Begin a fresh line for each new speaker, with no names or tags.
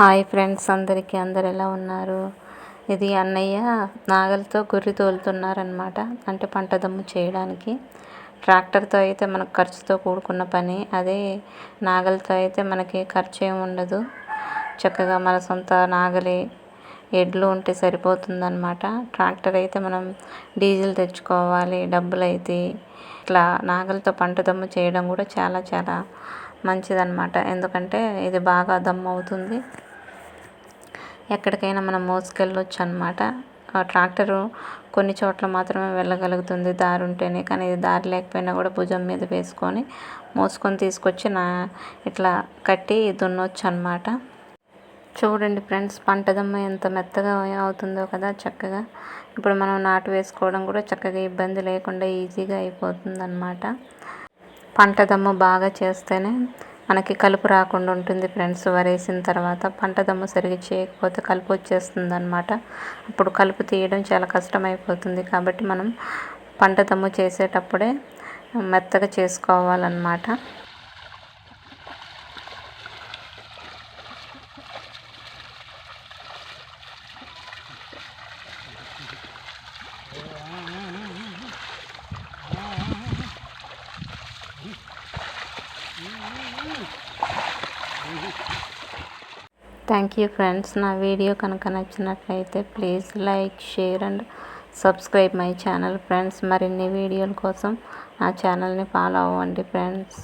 Hi friends అందరికీ అందరు ఎలా ఉన్నారు? ఇది అన్నయ్య నాగలితో గుర్రి తోలుతున్నారనమాట అంటే పంట దమ్ము చేయడానికి. ట్రాక్టర్తో అయితే మనకు ఖర్చుతో కూడుకున్న పని. అదే నాగలితో అయితే మనకి ఖర్చు ఏమి ఉండదు. చక్కగా మన సొంత నాగలి ఎడ్లు ఉంటే సరిపోతుందన్నమాట. ట్రాక్టర్ అయితే మనం డీజిల్ తెచ్చుకోవాలి డబ్బులు అయితే. ఇట్లా నాగలితో పంట దమ్ము చేయడం కూడా చాలా చాలా మంచిదన్నమాట. ఎందుకంటే ఇది బాగా దమ్ము అవుతుంది. ఎక్కడికైనా మనం మోసుకెళ్ళొచ్చు అనమాట ట్రాక్టరు కొన్ని చోట్ల మాత్రమే వెళ్ళగలుగుతుంది దారి ఉంటేనే కానీ ఇది దారి లేకపోయినా కూడా భుజం మీద వేసుకొని మోసుకొని తీసుకొచ్చి నా ఇట్లా కట్టి దున్నొచ్చు అనమాట చూడండి ఫ్రెండ్స్ పంట దమ్మ ఎంత మెత్తగా అవుతుందో కదా చక్కగా. ఇప్పుడు మనం నాటు వేసుకోవడం కూడా చక్కగా ఇబ్బంది లేకుండా ఈజీగా అయిపోతుంది అనమాట పంట దమ్ము బాగా చేస్తేనే మనకి కలుపు రాకుండా ఉంటుంది ఫ్రెండ్స్. వరేసిన తర్వాత పంట దమ్ము సరిగ్గా చేయకపోతే కలుపు వచ్చేస్తుంది అనమాట అప్పుడు కలుపు తీయడం చాలా కష్టమైపోతుంది కాబట్టి మనం పంట దమ్ము చేసేటప్పుడే మెత్తగా చేసుకోవాలన్నమాట. థ్యాంక్ యూ ఫ్రెండ్స్ నా వీడియో కనుక నచ్చినట్లయితే please like share and subscribe my channel friends మరిన్ని వీడియోల కోసం నా ఛానల్ని ఫాలో అవ్వండి ఫ్రెండ్స్